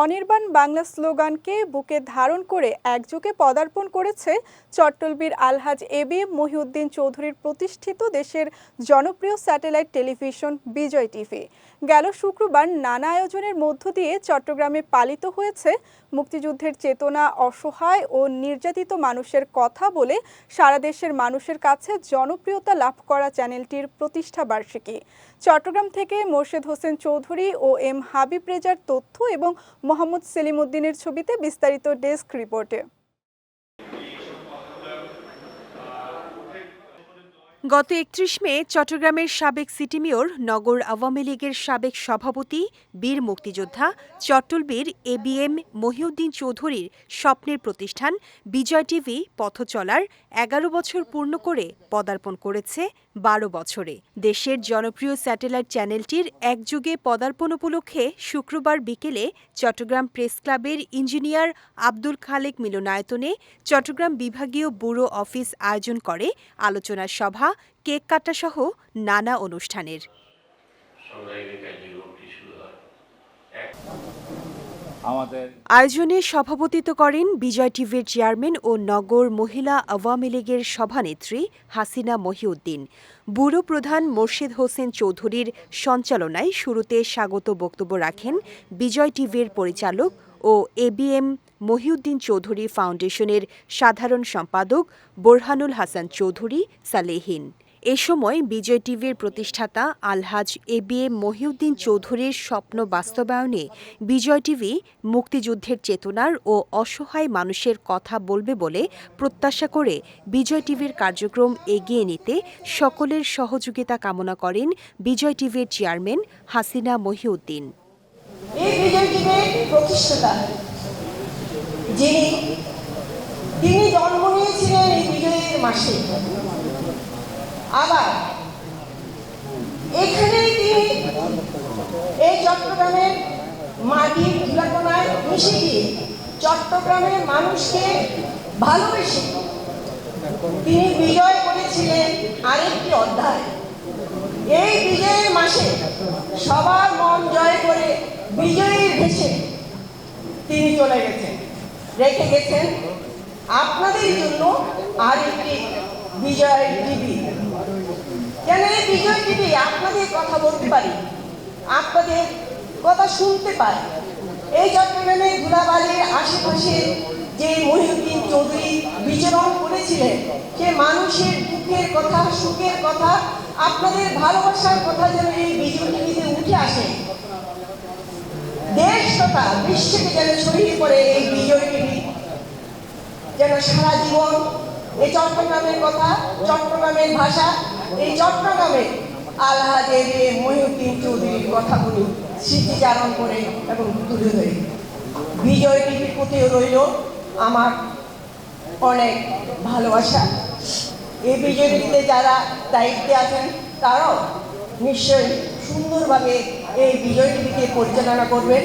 অনির্বাণ বাংলা স্লোগানকে বুকে ধারণ করে একযোগে পদার্পণ করেছে চট্টলবীর আলহাজ এ বি মহিউদ্দিন চৌধুরীর প্রতিষ্ঠিত দেশের জনপ্রিয় স্যাটেলাইট টেলিভিশন বিজয় টিভি। গেল শুক্রবার নানা আয়োজনের মধ্য দিয়ে চট্টগ্রামে পালিত হয়েছে মুক্তিযুদ্ধের চেতনা, অসহায় ও নির্যাতিত মানুষের কথা বলে সারা দেশের মানুষের কাছে জনপ্রিয়তা লাভ করা চ্যানেলটির প্রতিষ্ঠা বার্ষিকী। চট্টগ্রাম থেকে মোর্শেদ হোসেন চৌধুরী ও এম হাবিব রেজার তথ্য এবং মোহাম্মদ সেলিম উদ্দিনের ছবিতে বিস্তারিত ডেস্ক রিপোর্টে। গত একত্রিশ মে চট্টগ্রামের সাবেক সিটি মেয়র নগর আওয়ামী লীগের সাবেক সভাপতি, বীর মুক্তিযোদ্ধা চট্টলবীর এ বি এম মহিউদ্দিন চৌধুরীর স্বপ্নের প্রতিষ্ঠান বিজয় টিভি পথ চলার এগারো বছর পূর্ণ করে পদার্পণ করেছে বারো বছরে। দেশের জনপ্রিয় স্যাটেলাইট চ্যানেলটির একযুগে পদার্পণ উপলক্ষে শুক্রবার বিকেলে চট্টগ্রাম প্রেস ক্লাবের ইঞ্জিনিয়ার আব্দুল খালেক মিলনায়তনে চট্টগ্রাম বিভাগীয় ব্যুরো অফিস আয়োজন করে আলোচনা সভা কেক কাটা সহ নানা অনুষ্ঠানের। আয়োজনে সভাপতিত্ব করেন বিজয় টিভির চেয়ারম্যান ও নগর মহিলা আওয়ামী লীগের সভানেত্রী হাসিনা মহিউদ্দিন। ব্যুরো প্রধান মোর্শেদ হোসেন চৌধুরীর সঞ্চালনায় শুরুতে স্বাগত বক্তব্য রাখেন বিজয় টিভির পরিচালক ও এবিএম মহিউদ্দিন চৌধুরী ফাউন্ডেশনের সাধারণ সম্পাদক, বোরহানুল হাসান চৌধুরী, সালেহীন। এ সময় বিজয় টিভির প্রতিষ্ঠাতা Alhaj A B M Mohiuddin চৌধুরীর স্বপ্ন বাস্তবায়নে বিজয় টিভি মুক্তিযুদ্ধের চেতনার ও অসহায় মানুষের কথা বলবে বলে প্রত্যাশা করে বিজয় টিভির কার্যক্রম এগিয়ে নিতে সকলের সহযোগিতা কামনা করেন বিজয় টিভির চেয়ারম্যান হাসিনা মহিউদ্দিন। এই বিজয় টিমের প্রতিষ্ঠাতা। যিনি, তিনি জন্ম নিয়েছিলেন এই বিজয়ের মাসে। আবার এখানেই তিনি এই চট্টগ্রামের মাটির ধুলাকোনায় মিশে গিয়ে চট্টগ্রামের মানুষকে ভালোবেসে তিনি বিজয় করেছিলেন আরেকটি অধ্যায়। এই বিজয়ের মাসে সবার মন জয় করে বিজয়ীর ভেসে তিনি চলে গেছেন। রেখে গেছেন। আপনাদের জন্য আর একটি বিজয় টিভি। কেন এই বিজয় টিভি? আপনাদের কথা বলতে পারি। আপনাদের কথা শুনতে পাই এই চট্টগ্রামের ধুলাবালির আশেপাশে যে মহিউদ্দিন চৌধুরী বিচরণ করেছিলেন, সে মানুষের দুঃখের কথা, সুখের কথা, আপনাদের ভালোবাসার কথা যেন এই বিজয় টিভিতে উঠে আসে। দেশ তথা বিশ্বকে যেন ছড়িয়ে পড়ে এই বিজয় টিভি যেন সারা জীবন এই চট্টগ্রামের কথা, চট্টগ্রামের ভাষা, এই চট্টগ্রামে আলহাজের মহিউদ্দিন চৌধুরীর কথাগুলি স্মৃতিচারণ করে এবং তুলে ধরে। বিজয় টিভির প্রতিও রইল, আমার অনেক ভালোবাসা। এই বিজয় টিভিতে যারা দায়িত্বে আছেন, তারাও নিশ্চয়ই সুন্দরভাবে এই বিজয় টিভিকে পরিচালনা করবেন।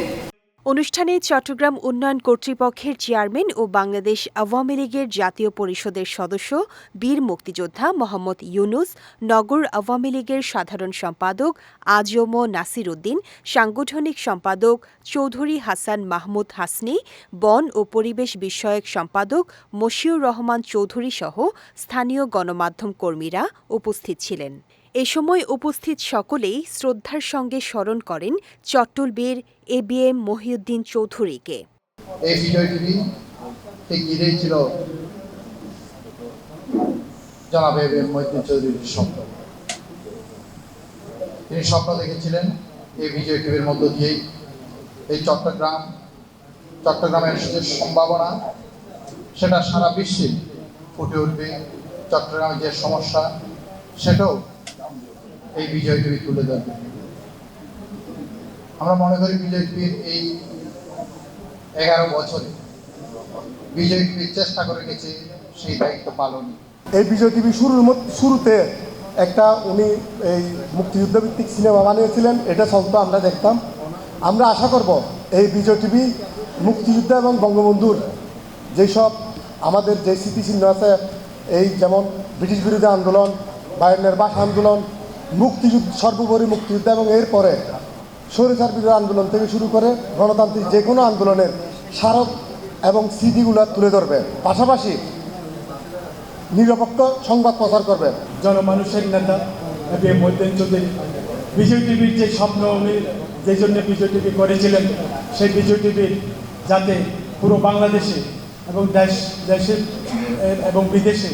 অনুষ্ঠানে চট্টগ্রাম উন্নয়ন কর্তৃপক্ষের চেয়ারম্যান ও বাংলাদেশ আওয়ামী লীগের জাতীয় পরিষদের সদস্য, বীর মুক্তিযোদ্ধা মোহাম্মদ ইউনুস, নগর আওয়ামী লীগের সাধারণ সম্পাদক আজম নাসির উদ্দিন, সাংগঠনিক সম্পাদক চৌধুরী হাসান মাহমুদ হাসনি, বন ও পরিবেশ বিষয়ক সম্পাদক মশিউর রহমান চৌধুরী সহ স্থানীয় গণমাধ্যম কর্মীরা উপস্থিত ছিলেন। এ সময় উপস্থিত সকলেই শ্রদ্ধার সঙ্গে স্মরণ করেন চট্টলবীর এ বি এম মহিউদ্দিন চৌধুরীকে। স্বপ্ন। তিনি স্বপ্ন দেখেছিলেন এই বিজয় টিভির মধ্য দিয়েই। এই চট্টগ্রাম, চট্টগ্রামের যে সম্ভাবনা, সেটা সারা বিশ্বে ফুটে উঠবে। চট্টগ্রামের যে সমস্যা, সেটাও এই বিজয় টিভি তুলে ধরবে আমরা মনে করি বিজয় এই এগারো বছরে বিজয় চেষ্টা করে গেছে, সেই দায়িত্ব পালন। এই বিজয় টিভি শুরুর শুরুতে একটা উনি এই মুক্তিযুদ্ধ ভিত্তিক সিনেমা বানিয়েছিলেন, এটা চলতো আমরা দেখতাম। আমরা আশা করব এই বিজয় টিভি মুক্তিযুদ্ধ এবং বঙ্গবন্ধুর যেসব আমাদের যে স্মৃতিচিহ্ন আছে, এই যেমন ব্রিটিশ বিরোধী আন্দোলন বায়নের বাস আন্দোলন মুক্তিযুদ্ধ, সর্বোপরি মুক্তিযুদ্ধ এবং এরপরে স্বৈরাচার আন্দোলন থেকে শুরু করে গণতান্ত্রিক যে কোনো আন্দোলনের স্মারক এবং স্মৃতিগুলো তুলে ধরবে। পাশাপাশি নিরপেক্ষ সংবাদ প্রচার করবে। জনমানুষের নেতা এ চৌধুরী, বিজয় টিভির যে স্বপ্ন উনি যে জন্য বিজয় টিভি করেছিলেন, সেই বিজয় টিভির যাতে পুরো বাংলাদেশে এবং দেশ, দেশের এবং বিদেশে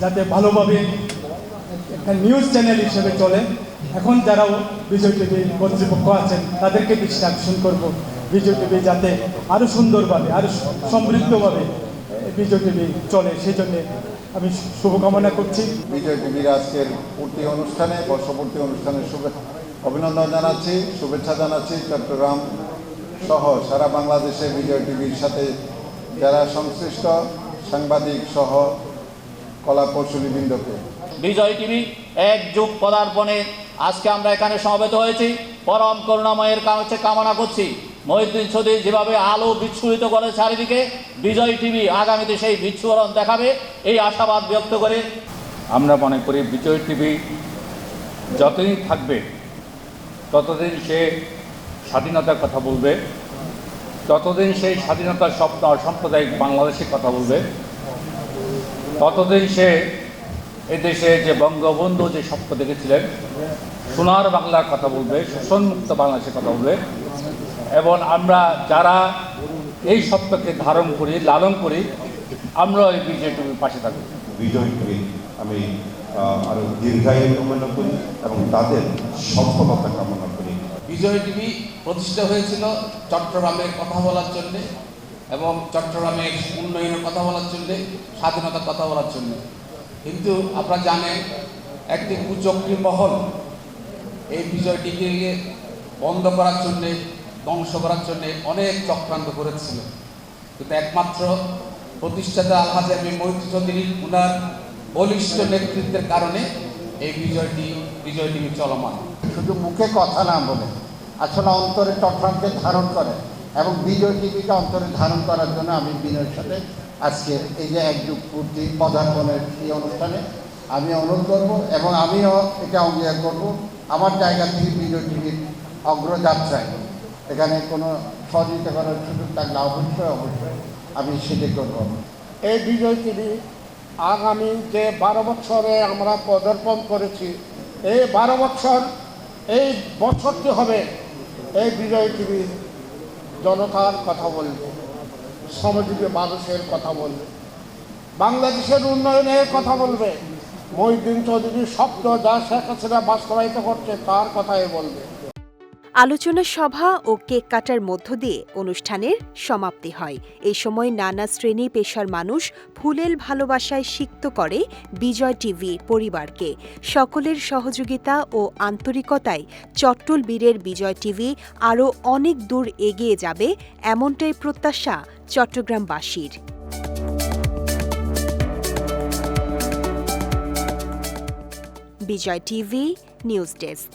যাতে ভালোভাবে নিউজ চ্যানেল হিসেবে চলে। এখন যারাও বিজয় টিভি কর্তৃপক্ষ আছেন, তাদেরকে দৃষ্টি আকর্ষণ করব বিজয় টিভি যাতে আরও সুন্দরভাবে আরও সমৃদ্ধভাবে বিজয় টিভি চলে। সেই জন্যে আমি শুভকামনা করছি। বিজয় টিভির আজকের পূর্তি অনুষ্ঠানে, বর্ষপূর্তি অনুষ্ঠানে শুভে- অভিনন্দন জানাচ্ছি, শুভেচ্ছা জানাচ্ছি চট্টগ্রাম সহ সারা বাংলাদেশে বিজয় টিভির সাথে। যারা সংশ্লিষ্ট সাংবাদিক সহ কলা কৌশলীবৃন্দকে বিজয় টিভি এক যুগ পদার্পণে আজকে আমরা এখানে সমবেত হয়েছি। পরম করুণাময়ের কাছে কামনা করছি। মহিউদ্দিন চৌধুরী যেভাবে আলো বিচ্ছুরিত করে চারিদিকে, বিজয় টিভি আগামীতে সেই বিচ্ছুরণ দেখাবে, এই আশাবাদ ব্যক্ত করে। আমরা মনে করি বিজয় টিভি যতদিন থাকবে, ততদিন সে স্বাধীনতার কথা বলবে, ততদিন সেই স্বাধীনতার স্বপ্ন অসাম্প্রদায়িক বাংলাদেশের কথা বলবে, ততদিন সে এদেশে যে বঙ্গবন্ধু যে স্বপ্ন দেখেছিলেন সোনার বাংলার কথা বলবে শোষণমুক্ত বাংলাদেশের কথা বলবে। এবং আমরা যারা এই স্বপ্নকে ধারণ করি লালন করি আমরা এই বিজয় টিভির পাশে থাকব। বিজয় টিভি আমি আহ, আরও দীর্ঘায়ু কামনা করি এবং তাদের সফলতা কামনা করি। বিজয় টিভি প্রতিষ্ঠা হয়েছিল চট্টগ্রামের কথা বলার জন্যে এবং চট্টগ্রামের উন্নয়নের কথা বলার জন্যে স্বাধীনতার কথা বলার জন্য। কিন্তু আপনারা জানেন, একটি কুচক্রী মহল, এই বিজয় টিভিকে বন্ধ করার জন্যে, ধ্বংস করার জন্যে অনেক চক্রান্ত করেছিল। কিন্তু একমাত্র প্রতিষ্ঠাতা আলহাজ আমি মৈত্রী চৌধুরী, উনার বলিষ্ঠ নেতৃত্বের কারণে এই বিজয়টি বিজয় টিভি চলমান। শুধু মুখে কথা না বলে, আসলে অন্তরে চট্টগ্রামকে ধারণ করে। এবং বিজয় টিভিকে অন্তরে ধারণ করার জন্য আমি বিনয়ের সাথে আজকের এই যে একযুগ পূর্তি পদার্পণের এই অনুষ্ঠানে আমি অনুরোধ করব এবং আমিও এটা অঙ্গীকার করব। আমার জায়গা থেকে বিজয় টিভির অগ্রযাত্রায়। এখানে কোনো সহযোগিতা করার সুযোগ থাকলে অবশ্যই অবশ্যই আমি সেটা করব। এই বিজয় টিভি আগামী যে বারো বছরে আমরা পদার্পণ করেছি, এই বারো বছর, এই বছরটি হবে এই বিজয় টিভি জনতার কথা বলবে, শ্রমজীবী মানুষের কথা বলবে, বাংলাদেশের উন্নয়নের কথা বলবে, মহিউদ্দিন চৌধুরীর শব্দ যা শেখ হাসিনা বাস্তবায়িত করছে তার কথাই বলবে। আলোচনা সভা ও কেক কাটার মধ্য দিয়ে অনুষ্ঠানের সমাপ্তি হয়। এ সময় নানা শ্রেণি পেশার মানুষ ফুলেল ভালোবাসায় সিক্ত করে বিজয় টিভি পরিবারকে। সকলের সহযোগিতা ও আন্তরিকতায় চট্টল বীরের বিজয় টিভি আরও অনেক দূর এগিয়ে যাবে এমনটাই প্রত্যাশা চট্টগ্রামবাসীর। Bijoy TV, news desk.